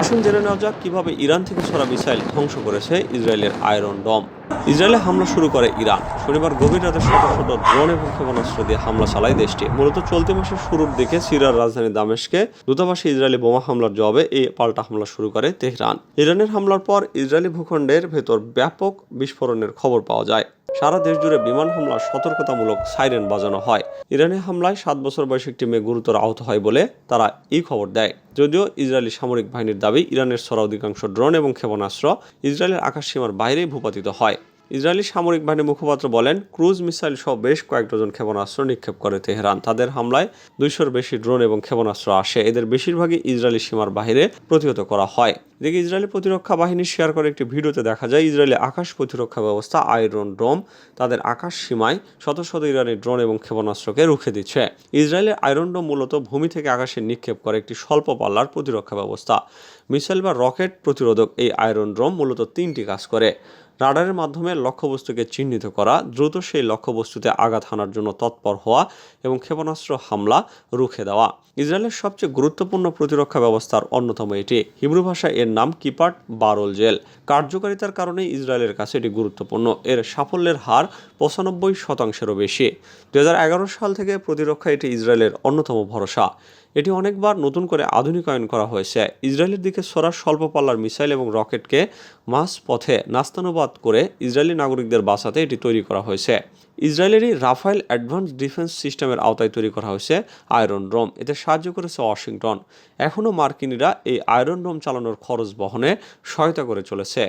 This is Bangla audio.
আসুন জেনে নেওয়া যাক কীভাবে ইরান থেকে ছড়া মিসাইল ধ্বংস করেছে ইসরায়েলের আয়রন ডম। ইসরায়েলে হামলা শুরু করে ইরান। শনিবার গভীর রাতে শত শত ড্রোন এবং ক্ষেপণাস্ত্র দিয়ে হামলা চালায় দেশটি। মূলত চলতি মাসের শুরুর দিকে সিরিয়ার রাজধানী দামেশকে দূতাবাসে ইসরায়েলি বোমা হামলার জবাবে এই পাল্টা হামলা শুরু করে তেহরান। ইরানের হামলার পর ইসরায়েলি ভূখণ্ডের ভেতর ব্যাপক বিস্ফোরণের খবর পাওয়া যায়। সারা দেশ জুড়ে বিমান হামলার সতর্কতামূলক সাইরেন বাজানো হয়। ইরানি হামলায় সাত বছর বয়সী একটি মেয়ে গুরুতর আহত হয় বলে তারা এই খবর দেয়। যদিও ইসরায়েলি সামরিক বাহিনীর দাবি, ইরানের ছড়া অধিকাংশ ড্রোন এবং ক্ষেপণাস্ত্র ইসরায়েলের আকাশ সীমার বাইরেই ভূপাতিত হয়। ইসরায়েলি সামরিক বাহিনীর মুখপাত্র বলেন, ক্রুজ মিসাইল সহ বেশ কয়েক ডজন ক্ষেপণাস্ত্র নিক্ষেপ করে তেহরান। তাদের হামলায় দুইশোর বেশি ড্রোন এবং ক্ষেপণাস্ত্র আসে। এদের বেশিরভাগই ইসরায়েলি সীমার বাহিরে প্রতিহত করা হয়। এদিকে ইসরায়েলি প্রতিরক্ষা বাহিনী শেয়ার করে একটি ভিডিওতে দেখা যায়, ইসরায়েলি আকাশ প্রতিরক্ষা ব্যবস্থা আয়রন ড্রোম তাদের আকাশ সীমায় শত শত ইরানি ড্রোন এবং ক্ষেপণাস্ত্রকে রুখে দিচ্ছে। ইসরায়েলের আয়রন ডোম মূলত ভূমি থেকে আকাশে নিক্ষেপ করে একটি স্বল্প পাল্লার প্রতিরক্ষা ব্যবস্থা। মিসাইল বা রকেট প্রতিরোধক এই আয়রন ড্রোম মূলত তিনটি কাজ করে। রাডারের মাধ্যমে লক্ষ্যবস্তুকে চিহ্নিত করা, দ্রুত সেই লক্ষ্যবস্তুতে আঘাত হানার জন্য তৎপর হওয়া এবং ক্ষেপণাস্ত্র হামলা রুখে দেওয়া। ইসরায়েলের সবচেয়ে গুরুত্বপূর্ণ প্রতিরক্ষা ব্যবস্থার অন্যতম এটি। হিব্রু ভাষায় এর নাম কিপাট বারোল জেল। কার্যকারিতার কারণে ইসরায়েলের কাছে এটি গুরুত্বপূর্ণ। এর সাফল্যের হার পঁচানব্বই শতাংশেরও বেশি। দু হাজার এগারো সাল থেকে প্রতিরক্ষা এটি ইসরায়েলের অন্যতম ভরসা। এটি অনেকবার নতুন করে আধুনিকায়ন করা হয়েছে। ইসরায়েলের দিকে সরা স্বল্প পাল্লার মিসাইল এবং রকেটকে মাস পথে নাস্তানুবাদ করে ইসরায়েলি নাগরিকদের বাঁচাতে এটি তৈরি করা হয়েছে। ইসরায়েলেরই রাফাইল অ্যাডভান্স ডিফেন্স সিস্টেমের আওতায় তৈরি করা হয়েছে আয়রন ড্রোম এতে সাহায্য করেছে ওয়াশিংটন। এখনও মার্কিনিরা এই আয়রন ড্রোম চালানোর খরচ বহনে সহায়তা করে চলেছে।